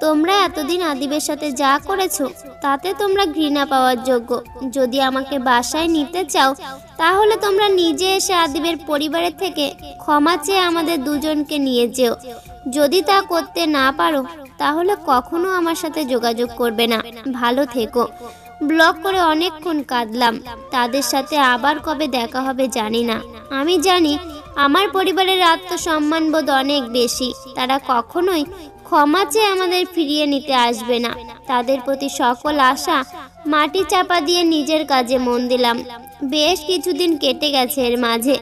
তোমরা এতদিন আদিবের সাথে যা করেছ, তাতে তোমরা ঘৃণা পাওয়ার যোগ্য। যদি আমাকে বাসায় নিতে চাও, তাহলে তোমরা নিজে এসে আদিবের পরিবারের থেকে ক্ষমা চেয়ে আমাদের দুজনকে নিয়ে যেও। যদি তা করতে না পারো, তাহলে কখনো আমার সাথে যোগাযোগ করবে না। ভালো থেকো। ব্লক করে অনেকক্ষণ কাঁদলাম। তাদের সাথে আবার কবে দেখা হবে জানি না। আমি জানি, আমার পরিবারের আত্মসম্মানবোধ অনেক বেশি। তারা কখনোই ক্ষমা চেয়ে আমাদের ফিরিয়ে নিতে আসবে না। তাদের প্রতি সকল আশা, মাটি চাপা দিয়ে নিজের কাজে মন দিলাম। বেশ কিছুদিন কেটে গেছে এর মাঝে।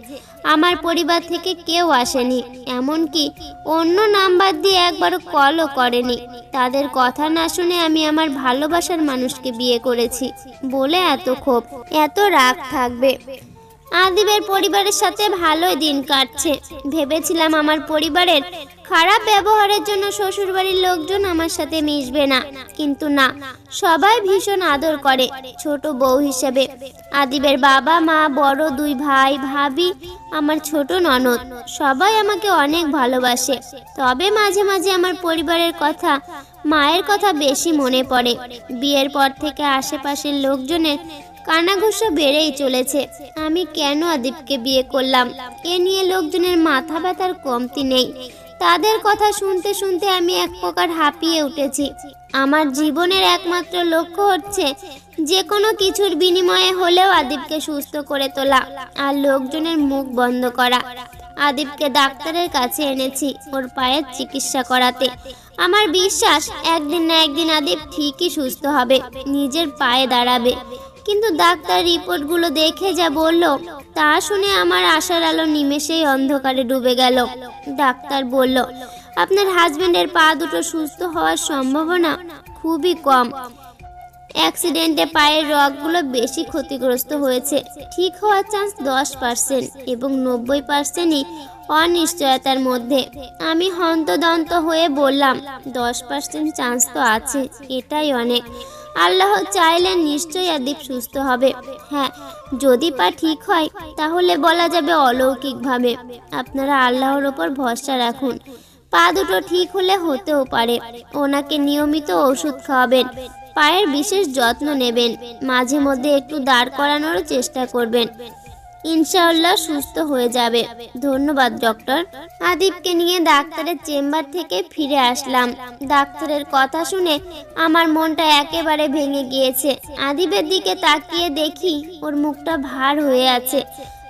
আমার পরিবার থেকে কেউ আসেনি, এমনকি অন্য নাম্বার দিয়ে একবারও কলও করেনি। তাদের কথা না শুনে আমি আমার ভালোবাসার মানুষকে বিয়ে করেছি। বলে এত ক্ষোভ, এত রাগ থাকবে। আদিবের পরিবারের সাথে ভালোই দিন কাটছে। ভেবেছিলাম আমার পরিবারের খারাপ ব্যবহারের জন্য শ্বশুরবাড়ির লোকজন আমার সাথে মিশবে না। কিন্তু না, সবাই ভীষণ আদর করে, ছোট বউ হিসেবে। আদিবের বাবা, মা, বড় দুই ভাই, ভাবি, আমার ছোট ননদ, সবাই আমাকে অনেক ভালোবাসে। তবে মাঝে মাঝে আমার পরিবারের কথা, মায়ের কথা বেশি মনে পড়ে। বিয়ের পর থেকে আশেপাশের লোকজনের কানাঘুষা বেড়েই চলেছে। আমি কেন আদিবকে বিয়ে করলাম? এ নিয়ে লোকজনের মাথা ব্যথার কমতি নেই। তাদের কথা শুনতে শুনতে আমি এক প্রকার হাঁপিয়ে উঠেছি। আমার জীবনের একমাত্র লক্ষ্য হচ্ছে যে কোনো কিছুর বিনিময়ে হলেও আদিবকে সুস্থ করে তোলা আর লোকজনের মুখ বন্ধ করা। আদিবকে ডাক্তারের কাছে এনেছি ওর পায়ের চিকিৎসা করাতে। আমার বিশ্বাস একদিন না একদিন আদিব ঠিকই সুস্থ হবে, নিজের পায়ে দাঁড়াবে। কিন্তু ডাক্তার রিপোর্টগুলো দেখে যা বলল, তা শুনে আমার আশার আলো নিমেষেই অন্ধকারে ডুবে গেল। ডাক্তার বলল, আপনার হাজবেন্ডের পা দুটো সুস্থ হওয়ার সম্ভাবনা খুবই কম। অ্যাক্সিডেন্টে পায়ের রগগুলো বেশি ক্ষতিগ্রস্ত হয়েছে। ঠিক হওয়ার চান্স দশ পার্সেন্ট এবং নব্বই পার্সেন্টই অনিশ্চয়তার মধ্যে। আমি হন্তদন্ত হয়ে বললাম, দশ পার্সেন্ট চান্স তো আছে, এটাই অনেক। আল্লাহ চাইলে নিশ্চয়ই আদিব সুস্থ হবে। হ্যাঁ যদি পা ঠিক হয়, তাহলে বলা যাবে অলৌকিকভাবে। আপনারা আল্লাহর ওপর ভরসা রাখুন। পা দুটো ঠিক হলে হতেও পারে। ওনাকে নিয়মিত ওষুধ খাওয়াবেন। পায়ের বিশেষ যত্ন নেবেন। মাঝে মধ্যে একটু দাঁড় করানোরও চেষ্টা করবেন। ইনশাআল্লাহ সুস্থ হয়ে যাবে। ধন্যবাদ, ডক্টর। আদিবকে নিয়ে ডাক্তারের চেম্বার থেকে ফিরে আসলাম। ডাক্তারের কথা শুনে আমার মনটা একেবারে ভেঙে গিয়েছে। আদিবের দিকে তাকিয়ে দেখি ওর মুখটা ভার হয়ে আছে।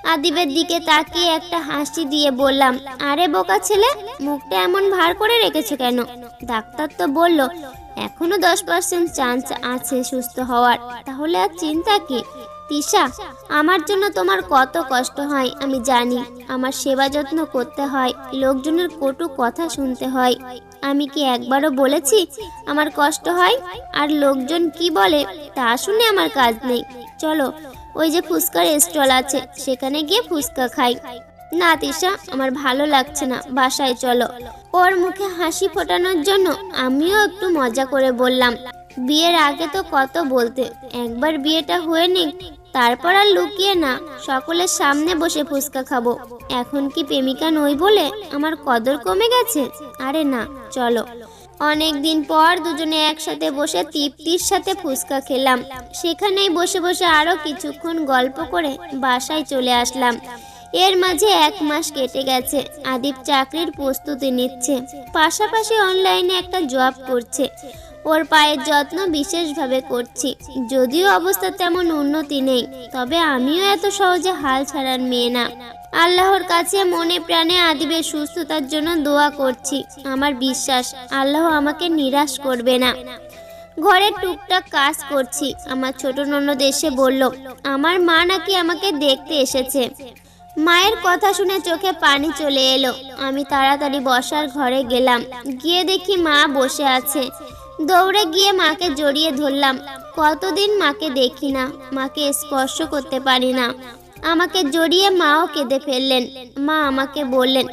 আদিবের দিকে তাকিয়ে একটা হাসি দিয়ে বললাম, আরে বোকা ছেলে, মুখটা এমন ভার করে রেখেছে কেন? ডাক্তার তো বলল, এখনও দশ পার্সেন্ট চান্স আছে সুস্থ হওয়ার। তাহলে আর চিন্তা কি? তিশা, আমার জন্য তোমার কত কষ্ট হয়, আমি জানি। আমার সেবা যত্ন করতে হয়, লোকজনের কটু কথা শুনতে হয়। আমি কি একবারও বলেছি, আমার কষ্ট হয়? আর লোকজন কি বলে, তা শুনে আমার কাজ নেই। চলো, ওই যে ফুচকার স্টল আছে, সেখানে গিয়ে ফুচকা খাই। না তিশা, আমার ভালো লাগছে না, বাসায় চলো। ওর মুখে হাসি ফোটানোর জন্য আমিও একটু মজা করে বললাম, বিয়ের আগে তো কত বলতে, একবার বিয়েটা হয়ে নিক। তারপর আর লুকিয়ে না, সকলের সামনে বসে ফুচকা খাব। এখন কি প্রেমিকা নই বলে আমার কদর কমে গেছে? আরে না, চলো। অনেক দিন পর দুজনে একসাথে বসে তৃপ্তির সাথে ফুচকা খেলাম। সেখানেই বসে বসে আরও কিছুক্ষণ গল্প করে বাসায় চলে আসলাম। এর মাঝে এক মাস কেটে গেছে, আদিব চাকরির প্রস্তুতি নিচ্ছে। পাশাপাশি অনলাইনে একটা জব করছে। ওর পায়ের যত্ন বিশেষভাবে করছি। যদিও অবস্থা তেমন উন্নতি নেই, তবে আমিও এত সহজে হাল ছাড়ার মেয়ে না। আল্লাহর কাছে মনে প্রাণে আদিবের সুস্থতার জন্য দোয়া করছি। আমার বিশ্বাস, আল্লাহ আমাকে নিরাশ করবে না। ঘরে টুকটাক কাজ করছি। আমার ছোট ননদ এসে বলল, আমার মা নাকি আমাকে দেখতে এসেছে। মায়ের কথা শুনে চোখে পানি চলে এলো। আমি তাড়াতাড়ি বসার ঘরে গেলাম। গিয়ে দেখি মা বসে আছে। দৌড়ে গিয়ে মাকে জড়িয়ে ধরলাম। কতদিন মাকে দেখি না, মাকে স্পর্শ করতে পারি না। আমাকে জড়িয়ে মাও কেঁদে ফেললেন। মা আমাকে বললেন,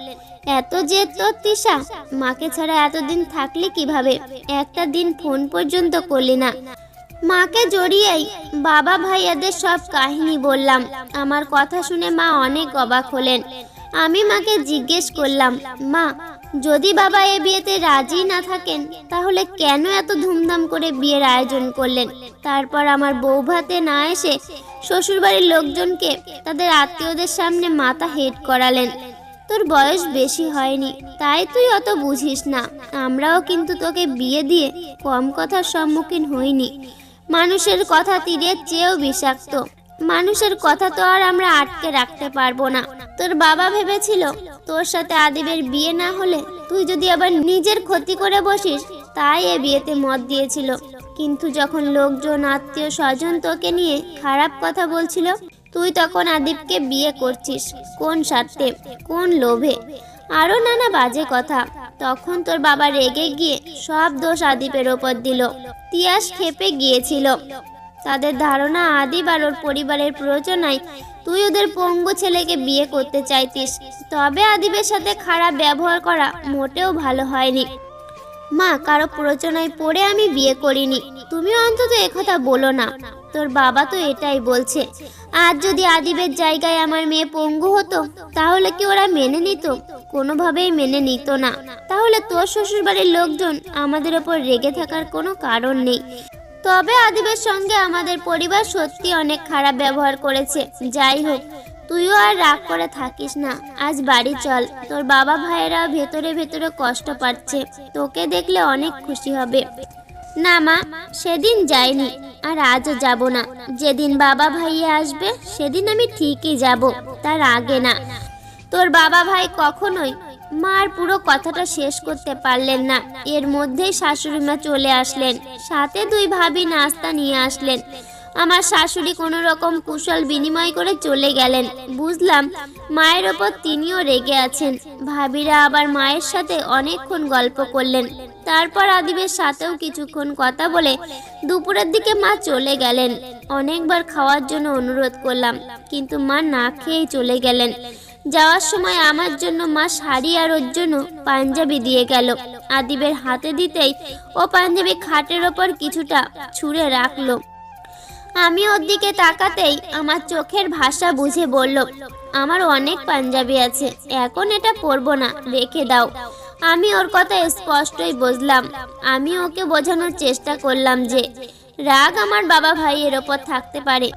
এত যে তোর তিশা মাকে ছাড়া এতদিন থাকলে কীভাবে? একটা দিন ফোন পর্যন্ত করলি না। মাকে জড়িয়েই বাবা ভাইয়াদের সব কাহিনী বললাম। আমার কথা শুনে মা অনেক অবাক হলেন। আমি মাকে জিজ্ঞেস করলাম, মা যদি বাবা এ বিয়েতে রাজি না থাকেন, তাহলে কেন এত ধুমধাম করে বিয়ের আয়োজন করলেন? তারপর আমার বউ ভাতে না এসে শ্বশুরবাড়ির লোকজনকে তাদের আত্মীয়দের সামনে মাথা হেড করালেন। তোর বয়স বেশি হয়নি, তাই তুই অত বুঝিস না। আমরাও কিন্তু তোকে বিয়ে দিয়ে কম কথার সম্মুখীন হইনি। মানুষের কথা তীরের চেয়েও বিষাক্ত। মানুষের কথা তো আর আমরা আটকে রাখতে পারব না। তোর বাবা ভেবেছিল, তোর সাথে আদিবের বিয়ে না হলে তুই যদি আবার নিজের ক্ষতি করে বসিস, তাই এ বিয়েতে মত দিয়েছিল। কিন্তু যখন লোকজন, আত্মীয় স্বজন তোকে নিয়ে খারাপ কথা বলছিল, তুই তখন আদিবকে বিয়ে করছিস। কোন স্বার্থে? কোন লোভে? আরও নানা বাজে কথা। তখন তোর বাবা রেগে গিয়ে সব দোষ আদিপের ওপর দিল। তিয়াস খেপে গিয়েছিল। তাদের ধারণা আদিব আর ওর পরিবারের প্রয়োজনায় তুই ওদের পঙ্গু ছেলেকে বিয়ে করতে চাইতিস। তবে আদিবের সাথে খারাপ ব্যবহার করা মোটেও ভালো হয়নি। মা, কারও প্ররোচনায় পড়ে আমি বিয়ে করিনি। তুমি অন্তত একথা বলো না। তোর বাবা তো এটাই বলছে। আজ যদি আদিবের জায়গায় আমার মেয়ে পঙ্গু হতো, তাহলে কি ওরা মেনে নিত? কোনোভাবেই মেনে নিত না। তাহলে তোর শ্বশুরবাড়ির লোকজন আমাদের ওপর রেগে থাকার কোনো কারণ নেই। তবে আদিবের সঙ্গে আমাদের পরিবার সত্যি অনেক খারাপ ব্যবহার করেছে। যাই হোক, তুইও আর রাগ করে থাকিস না। আজ বাড়ি চল। তোর বাবা ভাইয়েরা ভেতরে ভেতরে কষ্ট পাচ্ছে। তোকে দেখলে অনেক খুশি হবে। না মা, সেদিন যাইনি আর আজও যাব না। যেদিন বাবা ভাইয়া আসবে, সেদিন আমি ঠিকই যাব। তার আগে না। তোর বাবা ভাই কখনোই মার পুরো কথাটা শেষ করতে পারলেন না। এর মধ্যেই শাশুড়ি মা চলে আসলেন। সাথে দুই ভাবি নাস্তা নিয়ে আসলেন। আমার শাশুড়ি কোনো রকম কুশল বিনিময় করে চলে গেলেন। বুঝলাম মায়ের ওপর তিনিও রেগে আছেন। ভাবিরা আবার মায়ের সাথে অনেকক্ষণ গল্প করলেন। তারপর আদিবের সাথেও কিছুক্ষণ কথা বলে দুপুরের দিকে মা চলে গেলেন। অনেকবার খাওয়ার জন্য অনুরোধ করলাম, কিন্তু মা না খেয়েই চলে গেলেন। যাওয়ার সময় আমার জন্য মা শাড়ি আর ওর জন্য পাঞ্জাবি দিয়ে গেল। আদিবের হাতে দিতেই ও পাঞ্জাবি খাটের ওপর কিছুটা ছুঁড়ে রাখল। আমি ওর দিকে তাকাতেই আমার চোখের ভাষা বুঝে বলল, আমার অনেক পাঞ্জাবি আছে, এখন এটা পরবো না, রেখে দাও। আমি ওর কথা স্পষ্টই বুঝলাম। আমি ওকে বোঝানোর চেষ্টা করলাম যে রাগ আমার বাবা ভাইয়ের ওপর থাকতে পারে।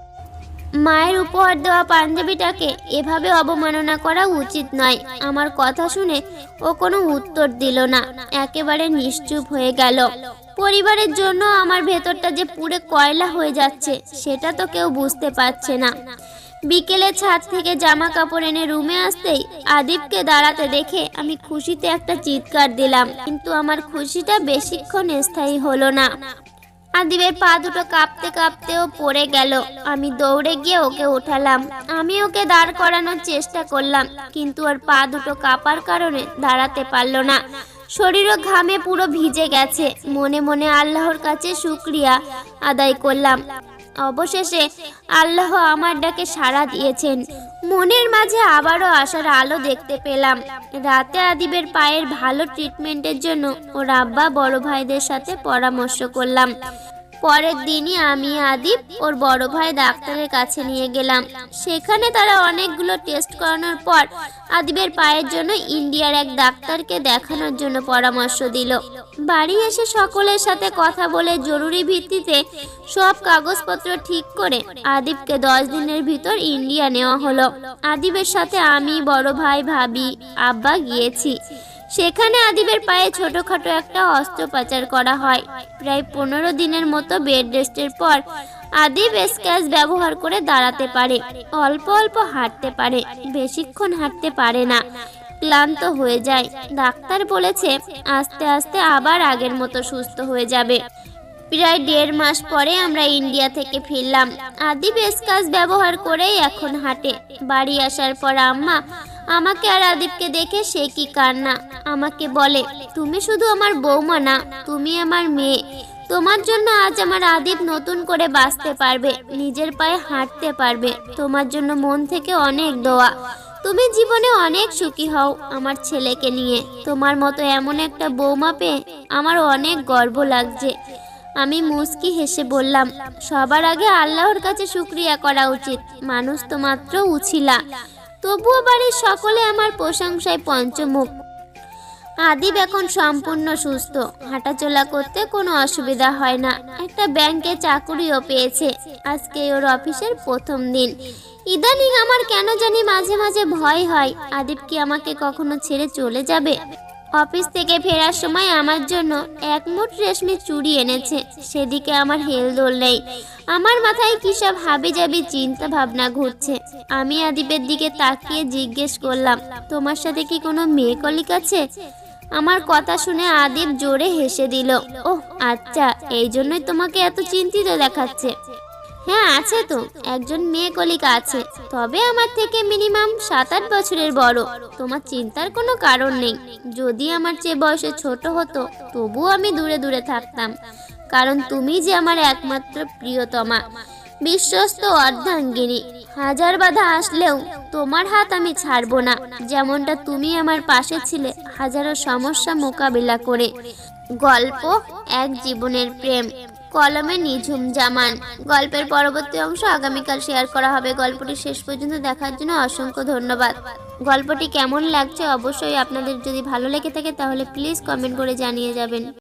মায়ের উপহার দেওয়া পাঞ্জাবিটাকে এভাবে অবমাননা করা উচিত নয়। আমার কথা শুনে ও কোনো উত্তর দিল না। একেবারে নিশ্চুপ হয়ে গেল। পরিবারের জন্য আমার ভেতরটা যে পুরে কয়লা হয়ে যাচ্ছে, সেটা তো কেউ বুঝতে পারছে না। বিকেলে ছাদ থেকে জামা কাপড় এনে রুমে আসতেই আদিবকে দাঁড়াতে দেখে আমি খুশিতে একটা চিৎকার দিলাম, কিন্তু আমার খুশিটা বেশিক্ষণ স্থায়ী হলো না। আদিবের পা দুটো কাঁপতে কাঁপতেও পড়ে গেল। আমি দৌড়ে গিয়ে ওকে উঠালাম আমি ওকে দাঁড় করানোর চেষ্টা করলাম, কিন্তু ওর পা দুটো কাঁপার কারণে দাঁড়াতে পারল না। শরীরও ঘামে পুরো ভিজে গেছে। মনে মনে আল্লাহর কাছে শুক্রিয়া আদায় করলাম। অবশেষে আল্লাহ আমার ডাকে সাড়া দিয়েছেন। মনের মাঝে আবারও আসার আলো দেখতে পেলাম। রাতে আদিবের পায়ের ভালো ট্রিটমেন্টের জন্য ও রাব্বা বড় ভাইদের সাথে পরামর্শ করলাম। পরের দিনই আমি আদিব ওর বড় ভাই ডাক্তারের কাছে নিয়ে গেলাম। সেখানে তারা অনেকগুলো টেস্ট করানোর পর আদিবের পায়ের জন্য ইন্ডিয়ার এক ডাক্তারকে দেখানোর জন্য পরামর্শ দিল। বাড়ি এসে সকলের সাথে কথা বলে জরুরি ভিত্তিতে সব কাগজপত্র ঠিক করে আদিবকে দশ দিনের ভিতর ইন্ডিয়া নেওয়া হলো। আদিবের সাথে আমি, বড় ভাই, ভাবি, আব্বা গিয়েছি। সেখানে আদিবের পায়ে ছোটখাটো একটা অস্ত্রোপচার করা হয়। প্রায় পনেরো দিনের মতো বেড রেস্টের পর আদিব স্ক্যাচ ব্যবহার করে দাঁড়াতে পারে। অল্প অল্প হাঁটতে পারে, বেশিক্ষণ হাঁটতে পারে না। ক্লান্ত হয়ে যায়। ডাক্তার বলেছে, আস্তে আস্তে আবার আগের মতো সুস্থ হয়ে যাবে। প্রায় দেড় মাস পরে আমরা ইন্ডিয়া থেকে ফিরলাম। আদি বেশ ব্যবহার করেই এখন হাঁটে। বাড়ি আসার পর আম্মা আমাকে আর আদিবকে দেখে সে কি কান্না? আমাকে বলে, তুমি শুধু আমার বৌমা না, তুমি আমার মেয়ে। তোমার জন্য আজ আমার আদিব নতুন করে বাঁচতে পারবে, নিজের পায়ে হাঁটতে পারবে। তোমার জন্য মন থেকে অনেক দোয়া। তুমি জীবনে অনেক সুখী হও আমার ছেলেকে নিয়ে। তোমার মতো এমন একটা বৌমা পেয়ে আমার অনেক গর্ব লাগছে। আমি মুস্কি হেসে বললাম, সবার আগে আল্লাহর কাছে শুক্রিয়া করা উচিত। মানুষ তো মাত্র উছিলা। তবুও বাড়ির সকলে আমার প্রশংসায় পঞ্চমুখ। আদিব এখন সম্পূর্ণ সুস্থ। হাঁটাচলা করতে কোনো অসুবিধা হয় না। একটা ব্যাংকে চাকুরিও পেয়েছে। আজকে ওর অফিসের প্রথম দিন। ইদানিং আমার কেন জানি মাঝে মাঝে ভয় হয়। আদিব কি আমাকে কখনো ছেড়ে চলে যাবে? অফিস থেকে ফেরার সময় আমার জন্য এক মুঠ রেশমি চুড়ি এনেছে। সেদিকে আমার হেলদোল নেই। আমার মাথায় কী সব হাবি জাবি চিন্তা ভাবনা ঘুরছে। আমি আদিবের দিকে তাকিয়ে জিজ্ঞেস করলাম, তোমার সাথে কি কোনো মেয়ে কলিক আছে? আমার কথা শুনে আদিপ জোরে হেসে দিল, ওহ আচ্ছা এই জন্যই তোমাকে এত চিন্তিত দেখাচ্ছে। হ্যাঁ আছে তো। একজন মেয়ে কলিকা আছে। তবে আমার থেকে মিনিমাম সাত আট বছরের বড়। তোমার চিন্তার কোনো কারণ নেই। যদি আমার চেয়ে বয়সে ছোট হতো, তবুও আমি দূরে দূরে থাকতাম। কারণ তুমি যে আমার একমাত্র প্রিয়তমা। বিশ্বস্ত অর্ধাঙ্গিনী। হাজার বাধা আসলেও তোমার হাত আমি ছাড়বো না। যেমনটা তুমি আমার পাশে ছিলে হাজারো সমস্যা মোকাবিলা করে। গল্প, এক জীবনের প্রেম। কলমে নিঝুম জামান। গল্পের পরবর্তী অংশ আগামীকাল শেয়ার করা হবে। গল্পটি শেষ পর্যন্ত দেখার জন্য অসংখ্য ধন্যবাদ। গল্পটি কেমন লাগছে অবশ্যই আপনাদের যদি ভালো লেগে থাকে তাহলে প্লিজ কমেন্ট করে জানিয়ে যাবেন।